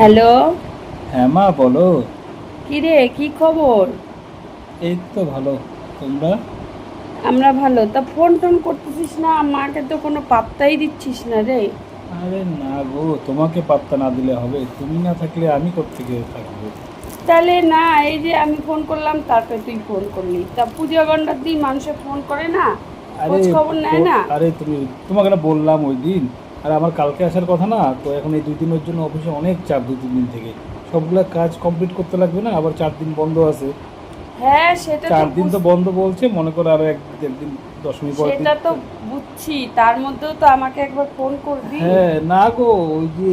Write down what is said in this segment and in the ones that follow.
Hello? হ্যাঁ মা বলো। কি রে কি খবর? এই তো ভালো। তোমরা? আমরা ভালো। তা ফোন টোন করতেছিস না? মাকে তো কোনো পাত্তাই দিচ্ছিস না রে। আরে না গো তোমাকে পাত্তা না দিলে হবে। তুমি না থাকলে আমি কোথেকে থাকব? তাহলে না এই যে আমি ফোন করলাম তারপরে তুই ফোন করলি। তা পূজা গন্ডার দিন মানুষে ফোন করে না? খোঁজ খবর নেয় না? আরে তুমি তোমাকে না বললাম ওই দিন। আর আমার কালকে আসার কথা না তো এখন এই দুই দিনের জন্য অফিসে অনেক চাপ দুই তিন দিন থেকে। সবগুলা কাজ কমপ্লিট করতে লাগবে না আবার চার দিন বন্ধ আছে। হ্যাঁ সেটা চার দিন তো বন্ধ বলছে মনে করো আরও এক একদিন দশমী দিন সেটা তো বুঝছি তার মধ্যেও তো আমাকে একবার ফোন করবি। হ্যাঁ না গো ওই যে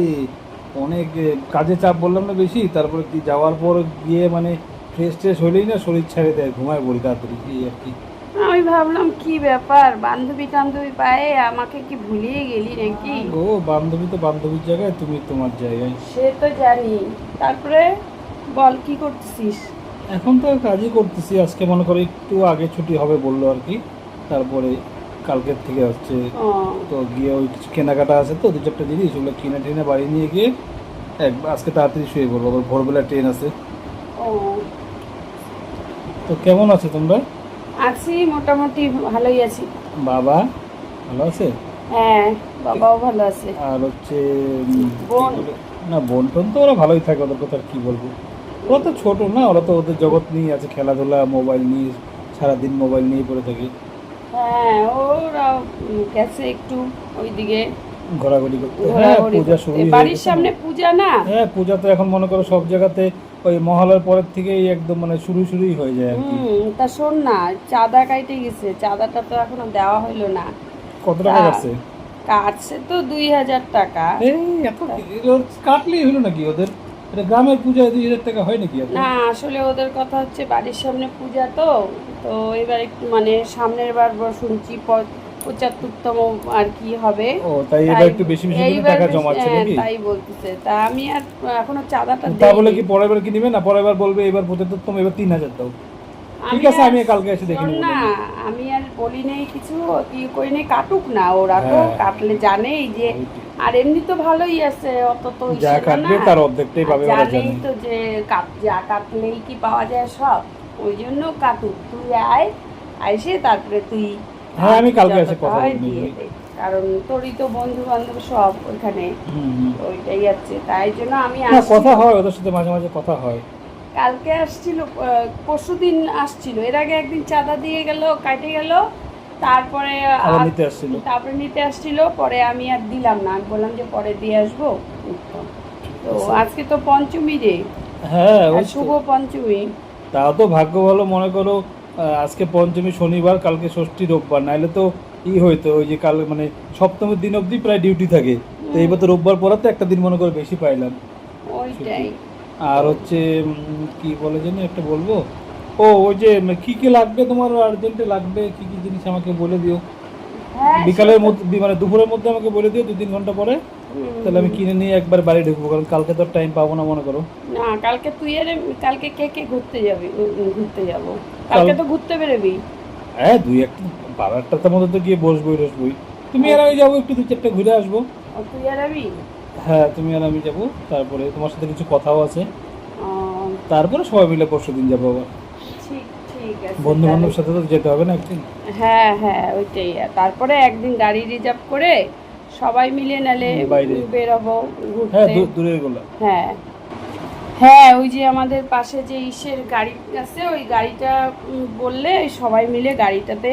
অনেক কাজে চাপ বললাম না বেশি তারপরে কি যাওয়ার পর গিয়ে মানে ফ্রেশ ট্রেশ হলেই না শরীর ছেড়ে দেয় ঘুমায় পড়ি তাড়াতাড়ি এই আর কি। আমি ভাবলাম কি ব্যাপার? বান্ধবী টান্ধবী পায়ে আমাকে কি ভুলিয়ে গেলি নাকি? ও বান্ধবী তো বান্ধবীর জায়গায় তুমি তোমার জায়গায়। সে তো জানি। তারপরে বল কি করতেছিস? এখন তো কাজই করতেছি। আজকে মনে করো একটু আগে ছুটি হবে বলল আর কি। তারপরে কালকের থেকে হচ্ছে তো গিয়ে ওই কিছু কেনাকাটা আছে তো দু চারটা জিনিস ওগুলো কিনে টিনে বাড়ি নিয়ে গিয়ে এক আজকে তাড়াতাড়ি শুয়ে পড়ব। আবার ভোরবেলা ট্রেন আছে। ও। তো কেমন আছে তোমরা? আছি মোটামুটি ভালোই আছি। বাবা ভালো আছে? হ্যাঁ বাবাও ভালো আছে। আর হচ্ছে বোন? না বোন টোন তো ওরা ভালোই থাকে ওদের কথা কি বলব? ওরা তো ছোট না ওরা তো ওদের জগৎ নিয়ে আছে খেলাধুলা মোবাইল নিয়ে সারাদিন মোবাইল নিয়ে পড়ে থাকে। হ্যাঁ ওরা গেছে একটু ওইদিকে। ঘোরাঘুরি করতে। হ্যাঁ পূজা শুরু বাড়ির সামনে পূজা না? হ্যাঁ পূজা তো এখন মনে করো সব জায়গাতে ওই মহালয়ার পরের থেকেই একদম মানে শুরু শুরুই হয়ে যায় আর কি। তা শোন না চাঁদা কাইটে গেছে চাঁদাটা তো এখনও দেওয়া হইল না। কত টাকা কাটছে? কাটছে তো দুই হাজার টাকা। এই এত কাটলেই হলো নাকি ওদের? এটা গ্রামের পূজায় দুই হাজার টাকা হয় নাকি না আসলে ওদের কথা হচ্ছে বাড়ির সামনে পূজা তো তো এবার একটু মানে সামনের বার শুনছি পঁচাত্তরতম আর কি হবে। ও তাই এবার একটু বেশি বেশি করে টাকা জমাচ্ছে হ্যাঁ, নাকি? তাই বলতেছে। তা আমি আর এখনও চাঁদাটা তা। বলে কি পরের বার কি নিবে না পরের বার বলবে এবার এবার তিন হাজার দাও। ঠিক আছে, আমি কালকে এসে দেখে না আমি আর বলি নেই কিছু কি করি নেই কাটুক না ওরা তো হ্যাঁ। কাটলে জানেই যে আর এমনি তো ভালোই আছে অত তো যা কাটবে তার অর্ধেকটাই পাবে ওরা জানেই তো যে কাট যা কাটলেই কি পাওয়া যায় সব। ওই জন্য কাটুক তুই আয় আইসে তারপরে তুই হ্যাঁ, আমি কালকে এসে কথা দিয়ে। কারণ তোরই তো বন্ধু বান্ধব সব ওইখানে। ওইটাই আছে। তাই জন্য আমি কথা হয় ওদের সাথে মাঝে মাঝে কথা হয়। কালকে আসছিল পরশু দিন আসছিল। এর আগে একদিন চাঁদা দিয়ে গেল কাটে গেল তারপরে নিতে আসছিল। তারপরে নিতে আসছিল পরে আমি আর দিলাম না। আমি বললাম যে পরে দিয়ে আসব। তো আজকে তো পঞ্চমী রে। হ্যাঁ ওই শুভ পঞ্চমী। তাও তো ভাগ্য ভালো মনে করো আজকে পঞ্চমী শনিবার কালকে ষষ্ঠী রোববার। নাইলে তো ই হইতো ওই যে কাল মানে সপ্তমীর দিন অবধি প্রায় ডিউটি থাকে। তো এইবার তো রোববার পরাতে একটা দিন মনে করে বেশি পাইলাম। আর হচ্ছে কি বলে জানি একটা বলব? ও ওই যে কি কি লাগবে তোমার? আর্জেন্টে লাগবে কি কি জিনিস আমাকে বলে দিও? হ্যাঁ বিকালের মধ্যে মানে দুপুরের মধ্যে আমাকে বলে দিও দু তিন ঘণ্টা পরে। তাহলে আমি কিনে নিয়ে একবার বাড়ি ঢুকবো কারণ কালকে তো টাইম পাবো না মনে করো। না কালকে তুই আর কালকে কে কে ঘুরতে যাবি? ঘুরতে যাব। কালকে তো ঘুরতে বেরোবি। হ্যাঁ দুই একটা বারো একটার মধ্যে তো গিয়ে বসবোই বসবোই তুমি আর আমি যাব একটু দু চারটা ঘুরে আসব। তুই আর আমি? হ্যাঁ তুমি আর আমি যাব। তারপরে তোমার সাথে কিছু কথাও আছে। তারপরে সবাই মিলে পরশু দিন যাব আবার। ঠিক ঠিক আছে বন্ধু বান্ধবের সাথে তো যেতে হবে না একদিন। হ্যাঁ হ্যাঁ ওইটাই। তারপরে একদিন গাড়ি রিজার্ভ করে সবাই মিলে নালে বেরোবো হ্যাঁ ঘুরতে গোলা। হ্যাঁ। হ্যাঁ ওই যে আমাদের পাশে যে ইসের গাড়ি আছে ওই গাড়িটা বললে সবাই মিলে গাড়িটাতে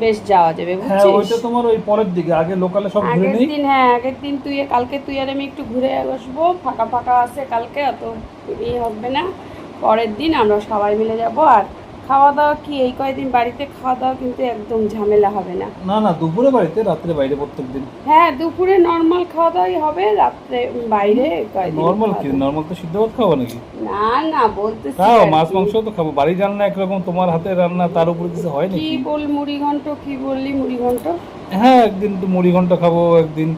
বেশ যাওয়া যাবে হ্যাঁ ওইটা তোমার ওই পরের দিকে আগে লোকালে সব ঘুরে নেই? দিন হ্যাঁ আগের দিন তুই কালকে তুই আর আমি একটু ঘুরে আসব ফাঁকা ফাঁকা আছে কালকে অত ইয়ে হবে না। পরের দিন আমরা সবাই মিলে যাব আর খাওয়া দাওয়া কি এই কয়দিন বাড়িতে খাওয়া দাওয়া কিন্তু একদম ঝামেলা হবে না। না না দুপুরে বাড়িতে রাত্রে বাইরে প্রত্যেক দিন। হ্যাঁ দুপুরে নর্মাল খাওয়া দাওয়াই হবে রাত্রে বাইরে কয়দিন নর্মাল কি? নর্মাল তো সিদ্ধ ভাত খাব নাকি? না না বলতেছি খাও মাছ মাংস তো খাব। বাড়ির রান্না একরকম তোমার হাতে রান্না তার উপরে কিছু হয় কি বল মুড়ি ঘন্ট কি বললি মুড়ি ঘন্ট? হ্যাঁ একদিন তো মুড়ি ঘন্ট খাব একদিন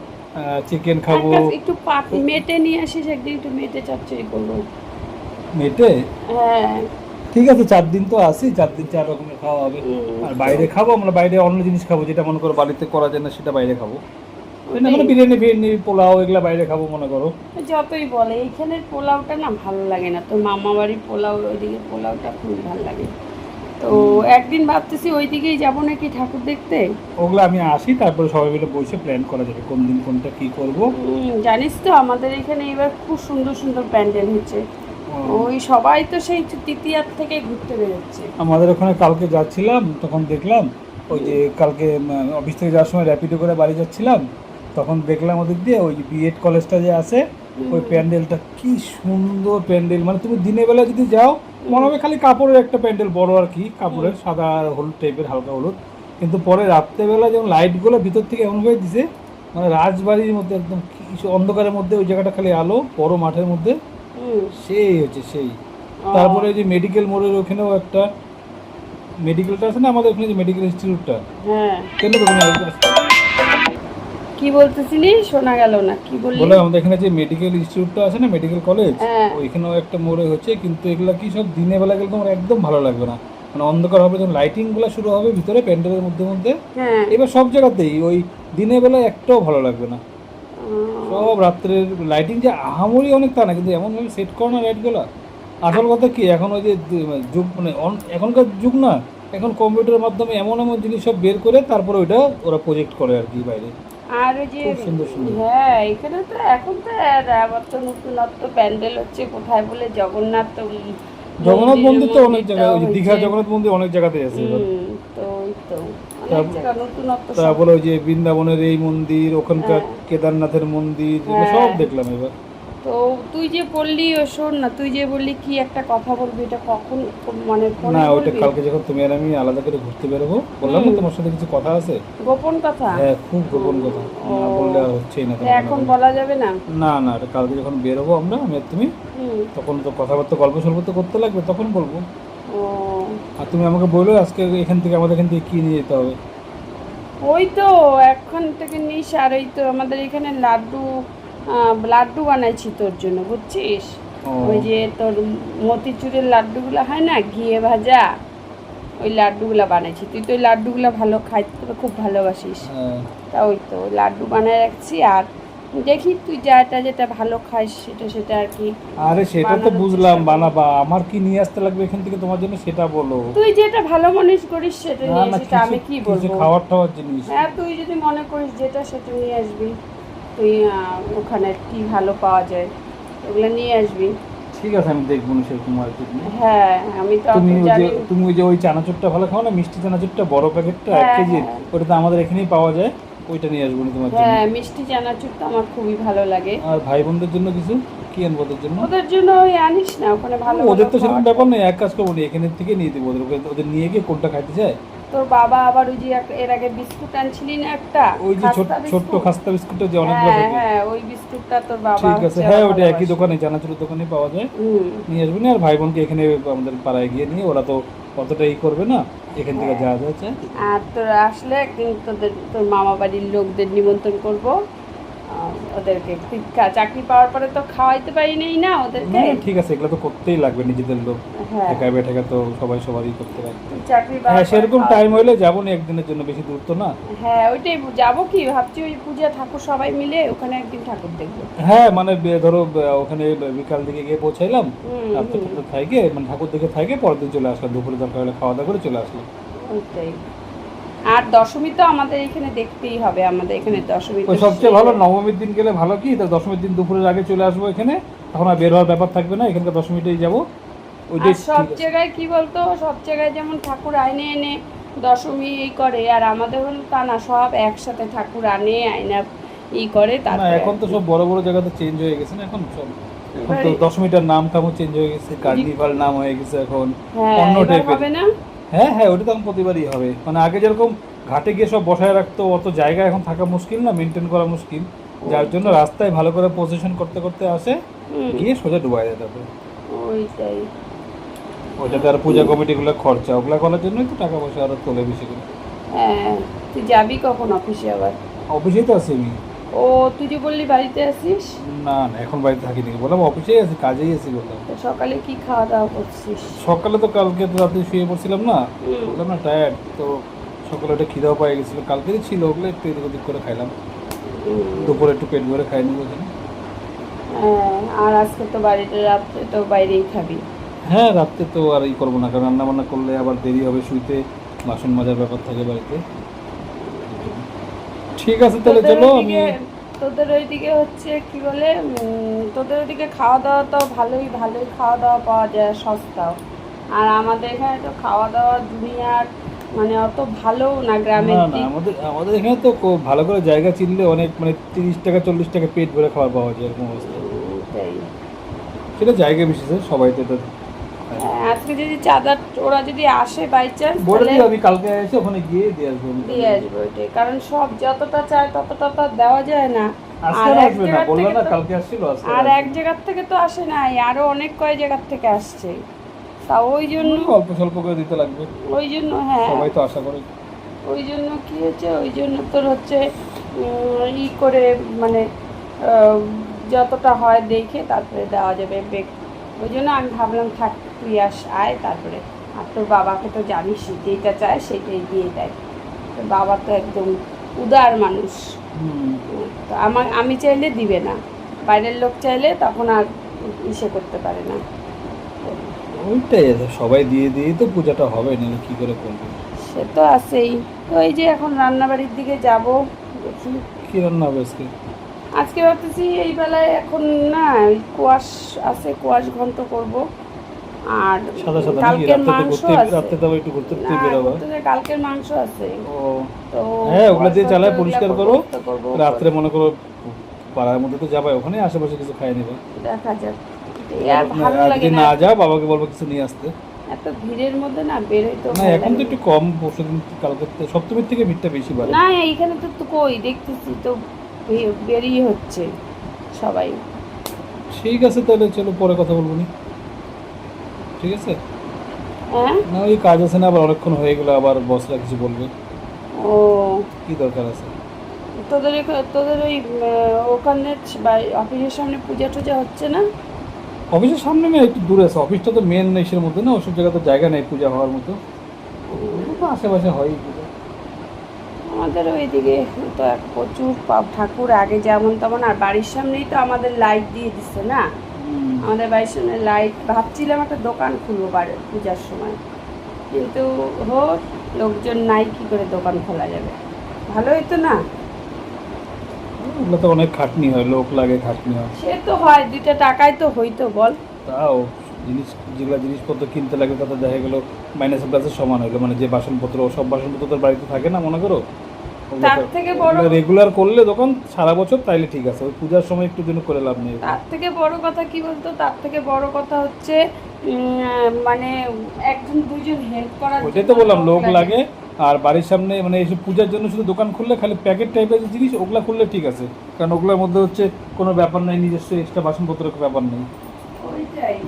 চিকেন খাব। একটু মেটে নিয়ে আসিস একদিন একটু মেটে চচ্চড়ি করব। মেটে? হ্যাঁ। ঠিক আছে চার দিন তো আসি চার দিন চার রকমের খাওয়া হবে। আর বাইরে খাব আমরা বাইরে অন্য জিনিস খাব যেটা মনে করো বাড়িতে করা যায় না সেটা বাইরে খাব। ওই না, মানে বিরিয়ানি ফিরিয়ানি পোলাও এগুলা বাইরে খাব মনে করো। যতই বলে এইখানের পোলাওটা না ভালো লাগে না। তোর মামা বাড়ির পোলাও ওইদিকে পোলাওটা খুবই ভালো লাগে। তো একদিন ভাবতেছি ওই দিকেই যাব নাকি ঠাকুর দেখতে? ওগুলো আমি আসি তারপরে সবাই মিলে বসে প্ল্যান করা যাবে কোন দিন কোনটা কি করব। জানিস তো আমাদের এখানে এবার খুব সুন্দর সুন্দর প্যান্ডেল হচ্ছে। ওই সবাই তো সেই তৃতীয়ার থেকে ঘুরতে বেরোচ্ছে। আমাদের ওখানে কালকে যাচ্ছিলাম তখন দেখলাম ওই যে কালকে অফিস থেকে যাওয়ার সময় র্যাপিডো করে বাড়ি যাচ্ছিলাম তখন দেখলাম ওদিক দিয়ে ওই বিএড কলেজটা যে আছে ওই প্যান্ডেলটা কি সুন্দর প্যান্ডেল। মানে তুমি দিনের বেলা যদি যাও মনে হবে খালি কাপড়ের একটা প্যান্ডেল বড় আর কি কাপড়ের সাদা হলুদ টাইপের হালকা হলুদ। কিন্তু পরে রাত্রেবেলা যেমন লাইটগুলো ভিতর থেকে এমনভাবে দিছে মানে রাজবাড়ির মধ্যে একদম অন্ধকারের মধ্যে ওই জায়গাটা খালি আলো বড় মাঠের মধ্যে। সেই হচ্ছে সেই। তারপরে যে মেডিকেল মোড়ের ওখানেও একটা মেডিকেলটা আছে না? আমাদের ওখানে যে মেডিকেল ইনস্টিটিউটটা হ্যাঁ। কেন কি বলতেছিলি? শোনা গেল না। কি বললি? বলে আমাদের এখানে যে মেডিকেল ইনস্টিটিউটটা আছে না মেডিকেল কলেজ হ্যাঁ। ওইখানেও একটা মোড়ে হচ্ছে কিন্তু এগুলা কি সব দিনের বেলা গেলে তোমার একদম ভালো লাগবে না। মানে অন্ধকার হবে যখন লাইটিংগুলো শুরু হবে ভিতরে প্যান্ডেলের মধ্যে মধ্যে হ্যাঁ। এবার সব জায়গাতেই ওই দিনের বেলা একটাও ভালো লাগবে না। সব রাত্রের লাইটিং যে আহামরি অনেক তা না কিন্তু এমনভাবে সেট করো না লাইটগুলো আসল কথা কি এখন ওই যে যুগ মানে অন- এখনকার যুগ না এখন কম্পিউটারের মাধ্যমে এমন এমন জিনিস সব বের করে তারপরে ওইটা ওরা প্রজেক্ট করে আর কি বাইরে। আর ওই যে। হ্যাঁ এখানে তো এখন তো আবার তো নতুনত্ব প্যান্ডেল হচ্ছে কোথায় বলে? জগন্নাথ জগন্নাথ মন্দির তো অনেক জায়গায় দীঘা জগন্নাথ মন্দির অনেক জায়গাতে আছে এবার। হুম, তো ওই তো অনেক তারপর- ওই যে বৃন্দাবনের এই মন্দির ওখানকার হ্যাঁ। কেদারনাথের মন্দির হ্যাঁ। সব দেখলাম এবার। তো তুই যে বললি ও শোন না তুই যে বললি কি একটা কথা বলবি এটা কখন মানে না বলবি? কালকে যখন তুমি আর আমি আলাদা করে ঘুরতে বেরোবো বললাম না তোমার সাথে কিছু কথা আছে? গোপন কথা? হ্যাঁ খুব গোপন কথা। না বললে আর হচ্ছেই না এখন বলা যাবে না? না না কালকে যখন বেরোবো আমরা আমি আর তুমি তখন তো কথাবার্তা গল্প সল্প তো করতে লাগবে তখন বলব। আর তুমি আমাকে বলো আজকে এখান থেকে আমাদের এখান থেকে কি নিয়ে যেতে হবে? ওই তো এখন থেকে নিস আর ওই তো আমাদের এখানে লাড্ডু লাড্ডু বানাইছি তোর জন্য বুঝছিস? ওই যে তোর মতিচুরের লাড্ডুগুলো হয় না ঘিয়ে ভাজা ওই লাড্ডুগুলো বানাইছি। তুই তো ওই লাড্ডুগুলো ভালো খাইতে তো খুব ভালোবাসিস। হ্যাঁ। তা ওই তো ওই লাড্ডু বানায় রাখছি আর দেখি তুই যেটা যেটা ভালো খাইস সেটা সেটা আর কি। আরে সেটা তো বুঝলাম বানাবা। আমার কি নিয়ে আসতে লাগবে এখান থেকে তোমার জন্য সেটা বলো। তুই যেটা ভালো মনিস করিস সেটা নিয়ে সেটা আমি কি বলব? খাওয়ার টাওয়ার জিনিস। হ্যাঁ তুই যদি মনে করিস যেটা সেটা নিয়ে আসবি। তুই ওখানে কি ভালো পাওয়া যায় ওগুলো নিয়ে আসবি। ঠিক আছে আমি দেখব না সেরকম মার্কেট নিয়ে। হ্যাঁ আমি তো তুমি ওই যে জানি। তুমি ওই যে ওই চানাচুরটা ভালো খাও না মিষ্টি চানাচুরটা বড় প্যাকেটটা এক হ্যাঁ, কেজি হ্যাঁ। ওটা তো আমাদের এখানেই পাওয়া যায়। ওইটা নিয়ে আসব তোমার জন্য? হ্যাঁ মিষ্টি চানাচুর তো আমার খুবই ভালো লাগে। আর ভাই বোনদের জন্য কিছু? কি আনব ওদের জন্য? ওদের জন্য ওই আনিস না ওখানে ভালো ওদের তো সেরকম ব্যাপার নেই এক কাজ করব না এখানের থেকে নিয়ে দেবো ওদের ওদের নিয়ে গিয়ে কোনটা খাইতে চায়? তোর বাবা আবার ওই যে এর আগে বিস্কুট আনছিলি না একটা? ওই যে ছোট খাস্তা ছোট্ট বিস্কুট? খাস্তা বিস্কুটের যে অনেকগুলো হ্যাঁ হ্যাঁ ওই বিস্কুটটা তোর বাবা ঠিক আছে হ্যাঁ ওটা একই দোকানে চানাচুরের দোকানে পাওয়া যায়। নিয়ে আসব না আর ভাই বোনকে এখানে আমাদের পাড়ায় গিয়ে নিয়ে ওরা তো অতটা ই করবে না এখান থেকে যাওয়া যাচ্ছে আর তোরা আসলে একদিন তোদের তোর মামা বাড়ির লোকদের নিমন্ত্রণ করব। ওদেরকে চাকরি পাওয়ার পরে তো খাওয়াইতে পারি নেই না ওদেরকে। ঠিক আছে এগুলো তো করতেই লাগবে নিজেদের লোক। একা বেটাকে তো সবাই সবারই করতে হ্যাঁ সেরকম টাইম হলে যাব না একদিনের জন্য বেশি দূর তো না। হ্যাঁ ওইটাই যাব কি? ভাবছি ওই পূজা ঠাকুর সবাই মিলে ওখানে একদিন ঠাকুর দেখব। হ্যাঁ মানে ধরো ওখানে বিকাল দিকে গিয়ে পৌঁছাইলাম রাত্রে। থাকে মানে ঠাকুর দিকে থাকে পরের দিন চলে আসলাম দুপুরে দরকার হলে খাওয়া দাওয়া করে চলে আসলাম। ওইটাই। আর দশমী তো আমাদের এখানে দেখতেই হবে আমাদের এখানে দশমী সবচেয়ে ভালো নবমীর দিন গেলে ভালো কি? তার দশমীর দিন দুপুরের আগে চলে আসব এখানে তখন আর বের হওয়ার ব্যাপার থাকবে না এখানকার দশমীটাই যাব। সব জায়গায় কি বলতো? সব জায়গায় যেমন ঠাকুর আইনে এনে দশমী এই করে আর আমাদের হলো তা না সব একসাথে ঠাকুর আনে আয়না ই করে না তারপরে এখন তো সব বড় বড় জায়গাতে চেঞ্জ হয়ে গেছে না এখন সব? এখন তো এবারে- দশমীটার নাম টামও চেঞ্জ হয়ে গেছে কার্নিভাল নাম হয়ে গেছে এখন হ্যাঁ অন্য এবার টাইপের হবে না? হ্যাঁ হ্যাঁ ওটা তো এখন প্রতিবারই হবে। মানে আগে যেরকম ঘাটে গিয়ে সব বসায় রাখতো অত জায়গা এখন থাকা মুশকিল না মেনটেন করা মুশকিল। যার জন্য রাস্তায় ভালো করে পজিশন করতে করতে আসে হুম, গিয়ে সোজা ডুবাই দেয় তারপরে। ওইটাই। ওইটাতে আর পূজা কমিটিগুলো খরচা ওগুলা করার জন্যই তো টাকা পয়সা আরও তোলে বেশি করে। হ্যাঁ তুই যাবি কখন অফিসে আবার? অফিসেই তো আছি আমি। ও তুই যে বললি বাড়িতে আসিস না না এখন বাড়িতে থাকি নাকি বললাম অফিসেই আছি কাজেই আছি বললাম। তো সকালে কি খাওয়া দাওয়া করছিস? সকালে তো কালকে তো রাতে শুয়ে পড়ছিলাম না। বললাম না টায়ার্ড তো সকালে ওটা খিদাও পাই গেছিল। কালকে ছিল ওগুলো একটু এদিক ওদিক করে খাইলাম। দুপুরে একটু পেট ভরে খাই নেব হ্যাঁ, আর আজকে তো বাড়িতে রাত্রে তো বাইরেই খাবি। হ্যাঁ রাত্রে তো আর ই করব না কারণ রান্না বান্না করলে আবার দেরি হবে শুইতে বাসন মাজার ব্যাপার থাকে বাড়িতে। ঠিক আছে তাহলে চলো আমি তোদের ওইদিকে হচ্ছে কি বলে তোদের ওইদিকে খাওয়া দাওয়া তো ভালোই ভালোই খাওয়া দাওয়া পাওয়া যায় সস্তাও। আর আমাদের এখানে তো খাওয়া দাওয়া দুনিয়ার মানে অত ভালো না গ্রামের না আমাদের আমাদের এখানে তো কো- ভালো করে জায়গা চিনলে অনেক মানে তিরিশ টাকা চল্লিশ টাকা পেট ভরে খাবার পাওয়া যায় এরকম অবস্থা। সেটা জায়গা বিশেষে সবাই তো এটা আজকে যদি চাঁদা ওরা যদি আসে বাই চান্স বলে আমি কালকে এসে ওখানে গিয়ে দিয়ে আসব দিয়ে আসব ওইটাই কারণ সব যতটা চায় ততটা তো দেওয়া যায় না। আর এক জায়গার থেকে তো- কালকে আসছিল আজকে আর এক জায়গার থেকে তো আসে নাই আরও অনেক কয় জায়গার থেকে আসছে। তা ওই জন্য অল্প স্বল্প করে দিতে লাগবে। ওই জন্য হ্যাঁ। সবাই তো আশা করে। ওই জন্য কি হচ্ছে ওই জন্য তোর হচ্ছে ই করে মানে যতটা হয় দেখে তারপরে দেওয়া যাবে বেগ ওই জন্য আমি ভাবলাম থাক তুই আস আয়। তারপরে আর তোর বাবাকে তো জানিস যেটা চায় সেটাই দিয়ে দেয়। তোর বাবা তো একদম উদার মানুষ। তো আমার আমি চাইলে দিবে না। বাইরের লোক চাইলে তখন আর ইসে করতে পারে না। ওইটাই আছে সবাই দিয়ে দিয়েই তো পূজাটা হবে নাহলে কি করে করবে? সে তো আছেই। তো এই যে এখন রান্নাবাড়ির দিকে যাব কি রান্না হবে আজকে? আজকে ভাবতেছি এই বেলায় এখন না কোয়াশ আছে কোয়াশ ঘন্ট করব। আর কালকের মাংস আছে। কালকের মাংস আছে। ও। তো হ্যাঁ ওগুলো দিয়ে চালায় পরিষ্কার করো। রাত্রে মনে করো পাড়ার মধ্যে তো যাবে ওখানে আশেপাশে কিছু খাই নেবে। দেখা যাক। যদি না। যাও বাবাকে বলব কিছু নিয়ে আসতে। এত ভিড়ের মধ্যে না এখন তো একটু কম পরশু দিন কালকে সপ্তমীর থেকে ভিড়টা বেশি বাড়ে। না এইখানে তো কই দেখতেছি তো বেরিয়ে হচ্ছে সবাই। ঠিক আছে তাহলে চলো পরে কথা বলব নি। ঠিক আছে? হ্যাঁ? না ওই কাজ আছে না আবার অনেকক্ষণ হয়ে গেলে আবার বসরা কিছু বলবে। ও। কি দরকার আছে? তোদের তোদের ওই ওখানে অফিসের সামনে পূজা টুজা হচ্ছে না? অফিসের সামনে না একটু দূরে আছে। অফিসটা তো মেন ইসের মধ্যে না ওসব জায়গায় তো জায়গা নেই পূজা হওয়ার মতো। আশেপাশে হয় পূজা আমাদের ওইদিকে তো এক প্রচুর ঠাকুর আগে যেমন তেমন আর বাড়ির সামনেই তো আমাদের লাইট দিয়ে দিচ্ছে না? আমাদের বাড়ির সামনে লাইট ভাবছিলাম একটা দোকান খুলবো বাড়ির পূজার সময়। কিন্তু হো লোকজন নাই কি করে দোকান খোলা যাবে? ভালো হইতো না? ওগুলো তো অনেক খাটনি হয় লোক লাগে খাটনি হয়। সে তো হয় দুইটা টাকায় তো হইতো বল। তাও জিনিস যেগুলো জিনিসপত্র কিনতে লাগে তাতে দেখা গেলো মাইনাস প্লাসের সমান হলো মানে যে বাসনপত্র সব বাসনপত্র তোর বাড়িতে থাকে না মনে করো? তার থেকে বড় রেগুলার করলে দোকান সারা বছর তাইলে ঠিক আছে ওই পূজার সময় একটু জন্য করে লাভ নেই। তার থেকে বড় কথা কি বলতো? তার থেকে বড় কথা হচ্ছে মানে একজন দুইজন হেল্প তো বললাম লোক লাগে। আর বাড়ির সামনে মানে এইসব পূজার জন্য শুধু দোকান খুললে খালি প্যাকেট টাইপের যে জিনিস ওগুলা খুললে ঠিক আছে। কারণ ওগুলোর মধ্যে হচ্ছে কোনো ব্যাপার নেই নিজস্ব এক্সট্রা বাসনপত্রের ব্যাপার নেই।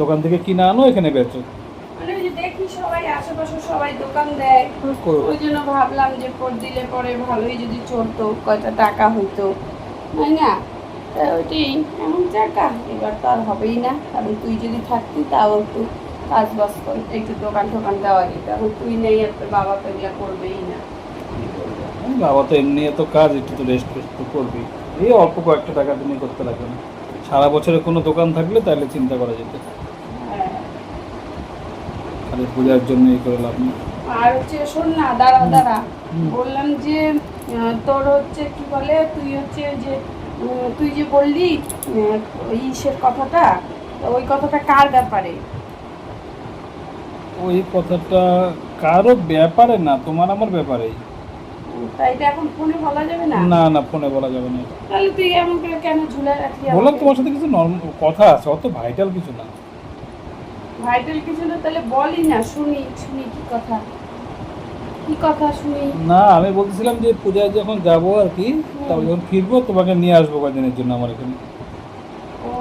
দোকান থেকে কিনে আনো এখানে বেচো মানে ওই যে দেখি সবাই আশেপাশে সবাই দোকান দেয়। করো। ওই জন্য ভাবলাম যে পর দিলে পরে ভালোই যদি চলতো কয়টা টাকা হইতো। তাই না? তা ওইটাই এমন টাকা। এবার তো আর হবেই না। কারণ তুই যদি থাকতি তাও একটু কাজ বাজ করে একটু দোকান টোকান দেওয়া যেত। এখন তুই নেই আর তোর বাবা তো এগুলো করবেই না। বাবা তো এমনি এত কাজ একটু তো রেস্ট ফেস্ট তো করবি এই অল্প কয়েকটা টাকা তুমি করতে লাগবে না। সারা বছরে কোনো দোকান থাকলে তাহলে চিন্তা করা যেত। হ্যাঁ খালি পূজার জন্য এই করে লাভ নেই। আর হচ্ছে শোন না দাঁড়া দাঁড়া। বললাম যে তোর হচ্ছে কি বলে তুই হচ্ছে যে তুই যে বললি ইসের কথাটা ওই কথাটা কার ব্যাপারে? ওই কথাটা কারও ব্যাপারে না তোমার আমার ব্যাপারেই। উম, তাই এটা এখন ফোনে বলা যাবে না? না না ফোনে বলা যাবে না। তাহলে তুই এমন করে কেন ঝুলে রাখলি বললাম তোমার সাথে কিছু কথা আছে অত ভাইটাল কিছু না। ভাইটাল কিছু না তাহলে বলি না শুনি শুনি কি কথা। কি কথা শুনি? না আমি বলতেছিলাম যে পূজায় যখন যাব আর কি যখন ফিরবো তোমাকে নিয়ে আসব জন্য আমার এখানে। ও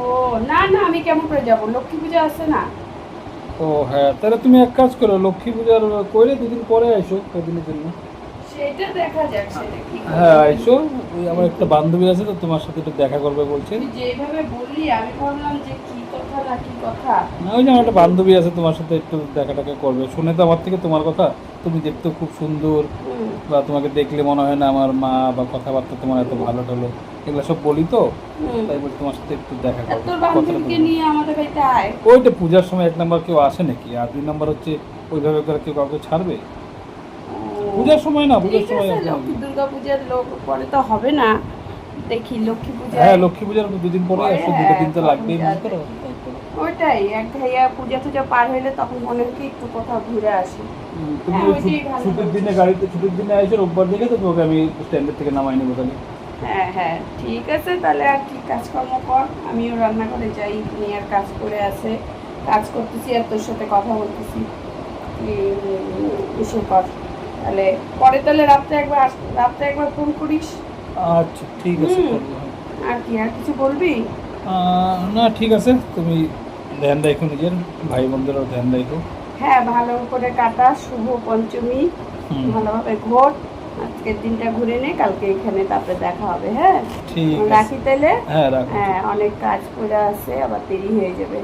না না আমি কেমন করে যাব? লক্ষ্মী পূজা আছে না? ও হ্যাঁ তাহলে তুমি এক কাজ করো লক্ষ্মী পূজার করে দুদিন পরে জন্য। সেটা দেখা যাক সেটা কি হ্যাঁ আইসো আমার একটা বান্ধবী আছে তো তোমার সাথে একটু দেখা করবে বলছে। যেভাবে বললি আমি ভাবলাম যে কি না কথা? না ওই যে আমার একটা বান্ধবী আছে তোমার সাথে একটু দেখা টাকা করবে। শুনে তো আমার থেকে তোমার কথা তুমি দেখতে খুব সুন্দর বা তোমাকে দেখলে মনে হয় না আমার মা বা কথাবার্তা তোমার এত ভালো টালো এগুলো সব বলি তো তাই বলি তোমার সাথে একটু দেখা করব। তোর বান্ধবীকে নিয়ে আমাদের বাড়িতে আয়। ওইটা পূজার সময় এক নাম্বার কেউ আসে নাকি? আর দুই নাম্বার হচ্ছে ওইভাবে করে কেউ কাউকে ছাড়বে? পূজার সময় না পূজার সময় লক্ষ্মী দুর্গা পূজার লোক পরে তো হবে না। দেখি লক্ষ্মী পূজা হ্যাঁ লক্ষ্মী পূজার দুদিন পরে পরে, আসো দুটো দিন তো হ্যাঁ, লাগবেই মনে করো ওইটাই এক ভাইয়া পূজা টুজা পার হইলে তখন মনে হয় একটু কোথাও ঘুরে আসি। হ্যাঁ, ছুটির। দিনে গাড়িতে ছুটির দিনে এসে রোববার দিকে তো তোমাকে আমি স্ট্যান্ডের থেকে নামাই নেব তাহলে। হ্যাঁ হ্যাঁ ঠিক আছে তাহলে আর কি কাজকর্ম কর। আমিও রান্না করে যাই আর কাজ করে আছে। কাজ করতেছি আর তোর সাথে কথা বলতেছি। ইসে কর। তাহলে পরে তাহলে রাত্রে একবার আস- রাত্রে একবার ফোন করিস। আচ্ছা ঠিক আছে আর কি আর কিছু বলবি? না ঠিক আছে তুমি ধ্যান দেখো নিজের ভাই বোনদেরও ধ্যান দেখো। হ্যাঁ ভালো করে কাটা শুভ পঞ্চমী ভালোভাবে ঘোট আজকের দিনটা ঘুরে নে কালকে এখানে তারপরে দেখা হবে হ্যাঁ? রাখি তাহলে হ্যাঁ রাখো। হ্যাঁ অনেক কাজ করে আছে আবার দেরি হয়ে যাবে।